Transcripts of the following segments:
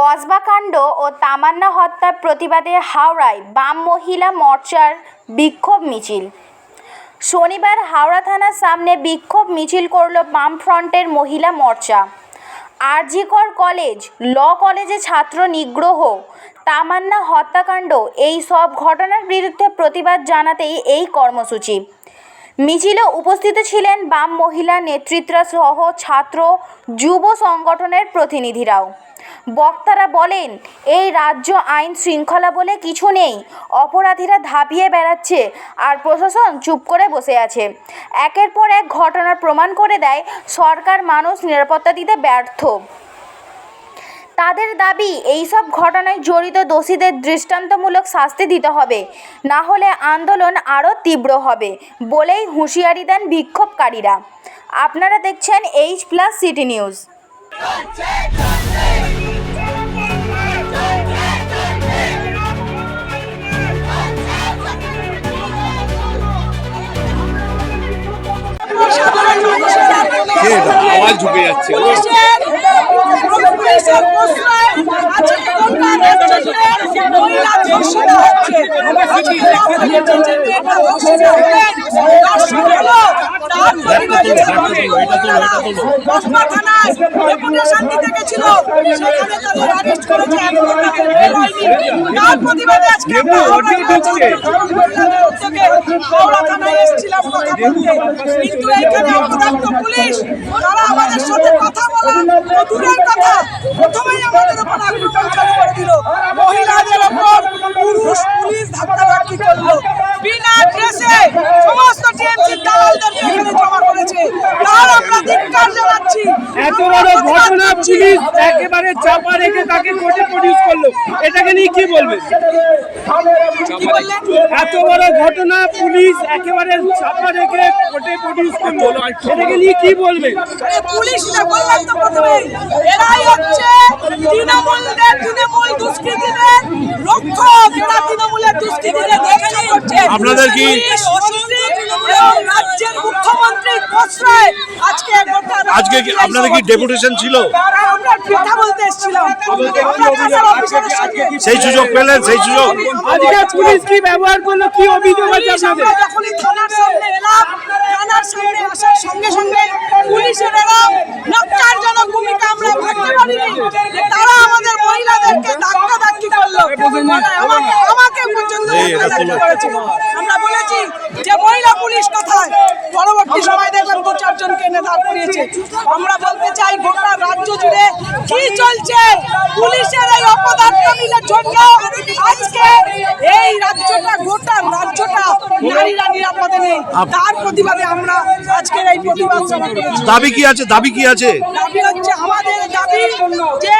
কসবাকাণ্ড ও তামান্না হত্যার প্রতিবাদে হাওড়ায় বাম মহিলা মোর্চার বিক্ষোভ মিছিল। শনিবার হাওড়া থানার সামনে বিক্ষোভ মিছিল করল বামফ্রন্টের মহিলা মোর্চা। আরজিকর কলেজ, ল কলেজে ছাত্র নিগ্রহ, তামান্না হত্যাকাণ্ড, এই সব ঘটনার বিরুদ্ধে প্রতিবাদ জানাতেই এই কর্মসূচি। মিছিলে উপস্থিত ছিলেন বাম মহিলা নেতৃত্বা সহ ছাত্র যুব সংগঠনের প্রতিনিধিরাও। বক্তারা বলেন, এই রাজ্য আইন শৃঙ্খলা বলে কিছু নেই। অপরাধীরা ধাপিয়ে বেড়াচ্ছে আর প্রশাসন চুপ করে বসে আছে। একের পর এক ঘটনার প্রমাণ করে দেয়, সরকার মানুষ নিরাপত্তা দিতে ব্যর্থ। তাদের দাবি এইসব ঘটনায় জড়িত দোষীদের দৃষ্টান্তমূলক শাস্তি দিতে হবে। না হলে আন্দোলন আরও তীব্র হবে বলেই হুঁশিয়ারি দেন বিক্ষোভকারীরা। আপনারা দেখছেন এইচ প্লাস সিটি নিউজ পরিবারের যে মহিলারা কসবা থানায় ডেপুটেশন দিতে গেছিল সেখানে তাদের অ্যারেস্ট করেছে তার প্রতিবাদে আজকে আমরা এসেছিলাম কথা বলতে। কিন্তু অপদার্থ পুলিশ তারা আমাদের সাথে কথা বলা দূরের কথা। প্রথমেই আমাদের উপর আক্রমণ চালু করে দিল। মহিলাদের উপর পুরুষ পুলিশ ধাক্কাধাক্কি করল। বিনা ড্রেসে সমস্ত টিএমসি দালালদেরকে এখানে জমা করেছে। তার আমরা ধিক্কার জানাচ্ছি। এত বড় ঘটনা পুলিশ একেবারে চাপা রেখে তাকে কোর্টে প্রডিউস এটাকে নিয়ে কি বলবেন বললেন এত বড় ঘটনা পুলিশ একেবারে চাপা রেখে কোর্টে প্রডিউস করল। এটাকে নিয়ে কি বলবেন পুলিশ না বললাম তো প্রথমে। এরাই হচ্ছে তৃণমূলদের তৃণমূল দুষ্কৃতীদের রক্ষক এরা তৃণমূলের দুষ্কৃতীদের দেখে করছে আপনাদের কি- রাজ্যের মুখ্যমন্ত্রীর প্রশ্রয়। আজকে আজকে কি আপনাদের কি ডেপুটেশন ছিল? কথা বলতে এসেছিলাম। সেই সুযোগ পেলেন সেই সুযোগ। আজকে পুলিশ কি ব্যবহার করল? কি অভিযোগ আছে আপনাদের আমরা যখনই থানার সামনে এলাম থানার সামনে আসার সঙ্গে সঙ্গে পুলিশের এলাম। নক্কারজনক ভূমিকা আমরা ভাবতে পারিনি। তারা আমাদের মহিলাদেরকে ধাক্কা ধাক্কি করল। আমাকে পর্যন্ত আমরা বলেছি যে মহিলা পুলিশ কোথায়? পরবর্তী সময় চারজনকে এনে দাঁড় করিয়েছে। আমরা বলতে চাই গোটা রাজ্য জুড়ে কি চলছে? পুলিশের এই অপদার্থ মিলের জন্য আজকে এই রাজ্যটা গোটা রাজ্যটা নারীরা নিরাপদে নেই। তার প্রতিবাদে আমরা আজকের এই প্রতিবাদ দাবি কি আছে? দাবি কি আছে? দাবি হচ্ছে আমাদের দাবি যে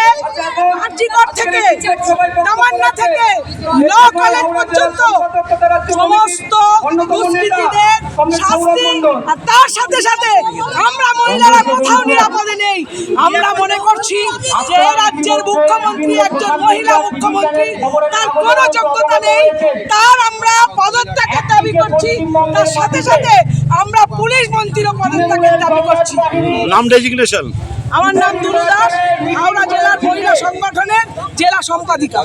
আর্জিকর থেকে তামান্না থেকে ল কলেজ পর্যন্ত সমস্ত দুষ্কৃতীদের শাস্তি আর তার সাথে সাথে আমরা মহিলারা কোথাও নিরাপদে নেই। আমরা মনে করছি যে রাজ্যের মুখ্যমন্ত্রী একজন মহিলা মুখ্যমন্ত্রী তার কোনো যোগ্যতা নেই। তার আমরা পদত্যাগের দাবি করছি তার সাথে সাথে আমরা পুলিশ মন্ত্রীরও পদত্যাগের দাবি করছি। নাম ডেজিগনেশন আমার নাম দুলু দাস হাওড়া জেলার মহিলা সংগঠনের জেলা সম্পাদিকা।